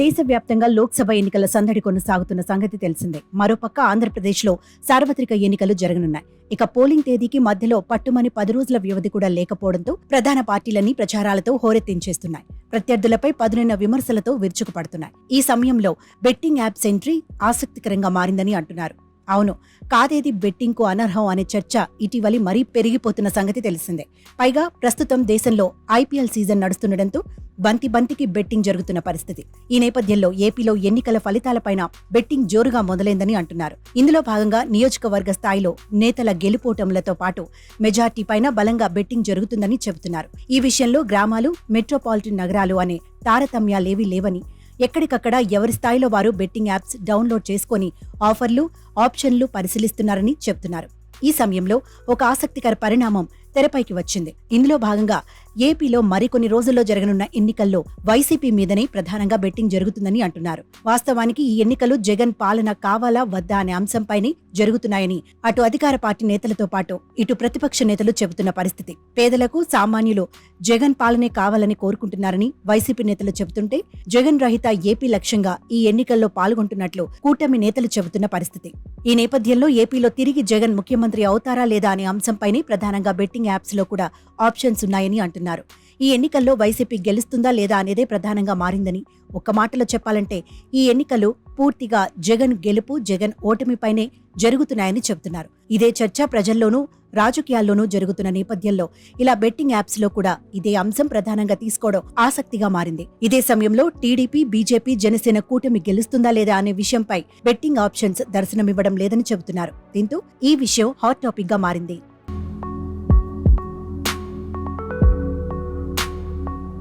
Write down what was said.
దేశవ్యాప్తంగా లోక్సభ ఎన్నికల సందడి కొనసాగుతున్న సంగతి తెలిసిందే. మరోపక్క ఆంధ్రప్రదేశ్లో సార్వత్రిక ఎన్నికలు జరగనున్నాయి. ఇక పోలింగ్ తేదీకి మధ్యలో పట్టుమని పది రోజుల వ్యవధి కూడా లేకపోవడంతో ప్రధాన పార్టీలన్నీ ప్రచారాలతో హోరెత్తించేస్తున్నాయి. ప్రత్యర్థులపై పదునైన విమర్శలతో విరుచుకుపడుతున్నాయి. ఈ సమయంలో బెట్టింగ్ యాప్స్ ఎంట్రీ ఆసక్తికరంగా మారిందని అంటున్నారు. అవును. కాదేది బెట్టింగ్కు అనర్హం అనే చర్చ ఇటీవలి మరీ పెరిగిపోతున్న సంగతి తెలిసిందే. పైగా ప్రస్తుతం దేశంలో ఐపీఎల్ సీజన్ నడుస్తుండటంతో బంతి బంతికి బెట్టింగ్ జరుగుతున్న పరిస్థితి. ఈ నేపథ్యంలో ఏపీలో ఎన్నికల ఫలితాలపైన బెట్టింగ్ జోరుగా మొదలైందని అంటున్నారు. ఇందులో భాగంగా నియోజకవర్గ స్థాయిలో నేతల గెలుపోటములతో పాటు మెజార్టీ పైన బలంగా బెట్టింగ్ జరుగుతుందని చెబుతున్నారు. ఈ విషయంలో గ్రామాలు మెట్రోపాలిటన్ నగరాలు అనే తారతమ్యాలేవీ లేవని ఎక్కడికక్కడ ఎవరి స్థాయిలో వారు బెట్టింగ్ యాప్స్ డౌన్లోడ్ చేసుకొని ఆఫర్లు ఆప్షన్లు పరిశీలిస్తున్నారని చెబుతున్నారు ఈ సమయంలో ఒక ఆసక్తికర పరిణామం తెరపైకి వచ్చింది. ఇందులో భాగంగా ఏపీలో మరికొన్ని రోజుల్లో జరగనున్న ఎన్నికల్లో వైసీపీ మీదనే ప్రధానంగా బెట్టింగ్ జరుగుతుందని అంటున్నారు. వాస్తవానికి ఈ ఎన్నికలు జగన్ పాలన కావాలా వద్దా అనే అంశంపైనే జరుగుతున్నాయని అటు అధికార పార్టీ నేతలతో పాటు ఇటు ప్రతిపక్ష నేతలు చెబుతున్న పరిస్థితి. పేదలకు సామాన్యులు జగన్ పాలనే కావాలని కోరుకుంటున్నారని వైసీపీ నేతలు చెబుతుంటే జగన్ రహిత ఏపీ లక్ష్యంగా ఈ ఎన్నికల్లో పాల్గొంటున్నట్లు కూటమి నేతలు చెబుతున్న పరిస్థితి. ఈ నేపథ్యంలో ఏపీలో తిరిగి జగన్ ముఖ్యమంత్రి అవుతారా లేదా అనే అంశంపైనే ప్రధానంగా బెట్టింగ్ యాప్స్లో కూడా ఆప్షన్స్ ఉన్నాయని అంటున్నారు. ఈ ఎన్నికల్లో వైసీపీ గెలుస్తుందా లేదా అనేదే ప్రధానంగా మారిందని ఒక్క మాటలో చెప్పాలంటే ఈ ఎన్నికలు పూర్తిగా జగన్ గెలుపు జగన్ ఓటమిపైనే జరుగుతున్నాయని చెబుతున్నారు. ఇదే చర్చ ప్రజల్లోనూ రాజకీయాల్లోనూ జరుగుతున్న నేపథ్యంలో ఇలా బెట్టింగ్ యాప్స్లో కూడా ఇదే అంశం ప్రధానంగా తీసుకోవడం ఆసక్తిగా మారింది. ఇదే సమయంలో టీడీపీ బీజేపీ జనసేన కూటమి గెలుస్తుందా లేదా అనే విషయంపై బెట్టింగ్ ఆప్షన్స్ దర్శనమివ్వడం లేదని చెబుతున్నారు. దీంతో ఈ విషయం హాట్ టాపిక్గా మారింది.